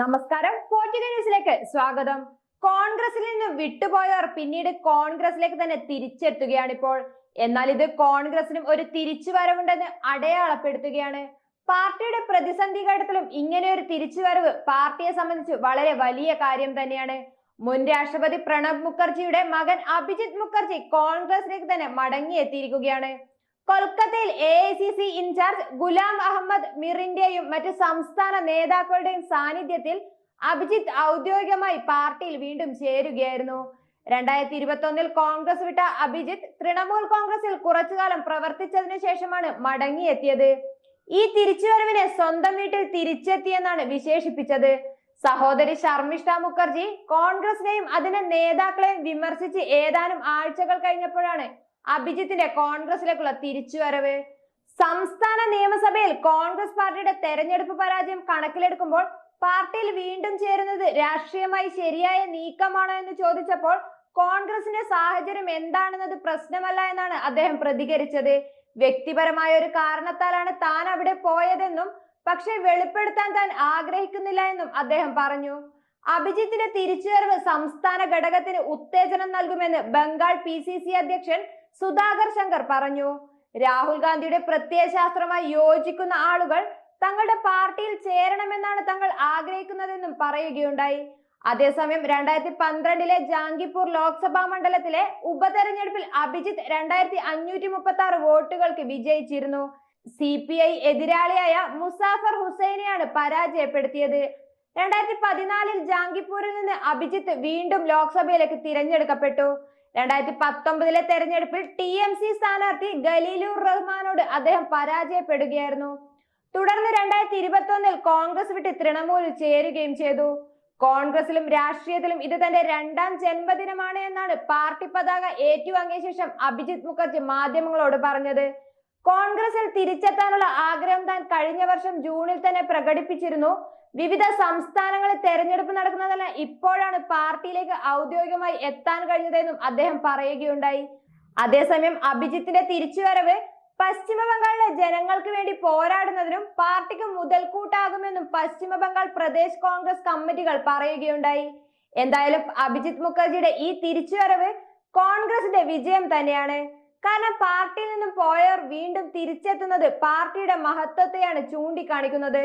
നമസ്കാരം. ന്യൂസിലേക്ക് സ്വാഗതം. കോൺഗ്രസിൽ നിന്ന് വിട്ടുപോയവർ പിന്നീട് കോൺഗ്രസിലേക്ക് തന്നെ തിരിച്ചെത്തുകയാണ് ഇപ്പോൾ. എന്നാൽ ഇത് കോൺഗ്രസിനും ഒരു തിരിച്ചുവരവുണ്ടെന്ന് അടയാളപ്പെടുത്തുകയാണ്. പാർട്ടിയുടെ പ്രതിസന്ധി ഘട്ടത്തിലും ഇങ്ങനെ ഒരു തിരിച്ചുവരവ് പാർട്ടിയെ സംബന്ധിച്ച് വളരെ വലിയ കാര്യം തന്നെയാണ്. മുൻ രാഷ്ട്രപതി പ്രണബ് മുഖർജിയുടെ മകൻ അഭിജിത് മുഖർജി കോൺഗ്രസിലേക്ക് തന്നെ മടങ്ങിയെത്തിയിരിക്കുകയാണ്. കൊൽക്കത്തയിൽ A I C C incharge Ghulam Ahmad മിറിന്റെയും മറ്റ് സംസ്ഥാന നേതാക്കളുടെയും സാന്നിധ്യത്തിൽ അഭിജിത്ത് ഔദ്യോഗികമായി പാർട്ടിയിൽ വീണ്ടും ചേരുകയായിരുന്നു. രണ്ടായിരത്തി ഇരുപത്തി ഒന്നിൽ കോൺഗ്രസ് വിട്ട അഭിജിത്ത് തൃണമൂൽ കോൺഗ്രസിൽ കുറച്ചുകാലം പ്രവർത്തിച്ചതിനു ശേഷമാണ് മടങ്ങിയെത്തിയത്. ഈ തിരിച്ചുവരവിനെ സ്വന്തം വീട്ടിൽ തിരിച്ചെത്തിയെന്നാണ് വിശേഷിപ്പിച്ചത്. സഹോദരി ശർമിഷ്ഠ മുഖർജി കോൺഗ്രസിനെയും അതിന്റെ നേതാക്കളെയും വിമർശിച്ച് ഏതാനും ആഴ്ചകൾ കഴിഞ്ഞപ്പോഴാണ് അഭിജിത്തിന്റെ കോൺഗ്രസിലേക്കുള്ള തിരിച്ചുവരവ്. സംസ്ഥാന നിയമസഭയിൽ കോൺഗ്രസ് പാർട്ടിയുടെ തെരഞ്ഞെടുപ്പ് പരാജയം കണക്കിലെടുക്കുമ്പോൾ പാർട്ടിയിൽ വീണ്ടും ചേരുന്നത് രാഷ്ട്രീയമായി ശരിയായ നീക്കമാണോ എന്ന് ചോദിച്ചപ്പോൾ കോൺഗ്രസിന്റെ സാഹചര്യം എന്താണെന്നത് പ്രശ്നമല്ല എന്നാണ് അദ്ദേഹം പ്രതികരിച്ചത്. വ്യക്തിപരമായ ഒരു കാരണത്താലാണ് താൻ അവിടെ പോയതെന്നും പക്ഷെ വെളിപ്പെടുത്താൻ താൻ ആഗ്രഹിക്കുന്നില്ല എന്നും അദ്ദേഹം പറഞ്ഞു. അഭിജിത്തിന്റെ തിരിച്ചുവരവ് സംസ്ഥാന ഘടകത്തിന് ഉത്തേജനം നൽകുമെന്ന് ബംഗാൾ പി അധ്യക്ഷൻ സുധാകർ ശങ്കർ പറഞ്ഞു. രാഹുൽ ഗാന്ധിയുടെ പ്രത്യയശാസ്ത്രമായി യോജിക്കുന്ന ആളുകൾ തങ്ങളുടെ പാർട്ടിയിൽ ചേരണമെന്നാണ് തങ്ങൾ ആഗ്രഹിക്കുന്നതെന്നും പറയുകയുണ്ടായി. അതേസമയം രണ്ടായിരത്തി പന്ത്രണ്ടിലെ ജാംഗിപൂർ ലോക്സഭാ മണ്ഡലത്തിലെ ഉപതെരഞ്ഞെടുപ്പിൽ അഭിജിത്ത് രണ്ടായിരത്തി അഞ്ഞൂറ്റി മുപ്പത്തി ആറ് വോട്ടുകൾക്ക് വിജയിച്ചിരുന്നു. സി പി ഐ എതിരാളിയായ മുസാഫർ ഹുസൈനെയാണ് പരാജയപ്പെടുത്തിയത്. രണ്ടായിരത്തി പതിനാലിൽ ജാംഗിപൂരിൽ നിന്ന് അഭിജിത്ത് വീണ്ടും ലോക്സഭയിലേക്ക് തിരഞ്ഞെടുക്കപ്പെട്ടു. രണ്ടായിരത്തി പത്തൊമ്പതിലെ തെരഞ്ഞെടുപ്പിൽ ടി എം സി സ്ഥാനാർത്ഥി ഖലീലുർ റഹ്മാനോട് അദ്ദേഹം പരാജയപ്പെടുകയായിരുന്നു. തുടർന്ന് രണ്ടായിരത്തി ഇരുപത്തി ഒന്നിൽ കോൺഗ്രസ് വിട്ട് തൃണമൂലിൽ ചേരുകയും ചെയ്തു. കോൺഗ്രസിലും രാഷ്ട്രീയത്തിലും ഇത് തന്റെ രണ്ടാം ജന്മദിനമാണ് എന്നാണ് പാർട്ടി പതാക ഏറ്റുവാങ്ങിയ ശേഷം അഭിജിത് മുഖർജി മാധ്യമങ്ങളോട് പറഞ്ഞത്. കോൺഗ്രസിൽ തിരിച്ചെത്താനുള്ള ആഗ്രഹം താൻ കഴിഞ്ഞ വർഷം ജൂണിൽ തന്നെ പ്രകടിപ്പിച്ചിരുന്നു. വിവിധ സംസ്ഥാനങ്ങളിൽ തെരഞ്ഞെടുപ്പ് നടക്കുന്നതല്ല ഇപ്പോഴാണ് പാർട്ടിയിലേക്ക് ഔദ്യോഗികമായി എത്താൻ കഴിഞ്ഞതെന്നും അദ്ദേഹം പറയുകയുണ്ടായി. അതേസമയം അഭിജിത്തിന്റെ തിരിച്ചുവരവ് പശ്ചിമ ബംഗാളിലെ ജനങ്ങൾക്ക് വേണ്ടി പോരാടുന്നതിനും പാർട്ടിക്ക് മുതൽക്കൂട്ടാകുമെന്നും പശ്ചിമ ബംഗാൾ പ്രദേശ് കോൺഗ്രസ് കമ്മിറ്റികൾ പറയുകയുണ്ടായി. എന്തായാലും അഭിജിത് മുഖർജിയുടെ ഈ തിരിച്ചുവരവ് കോൺഗ്രസിന്റെ വിജയം തന്നെയാണ്. കാരണം പാർട്ടിയിൽ നിന്നും പോയവർ വീണ്ടും തിരിച്ചെത്തുന്നത് പാർട്ടിയുടെ മഹത്വത്തെയാണ് ചൂണ്ടിക്കാണിക്കുന്നത്.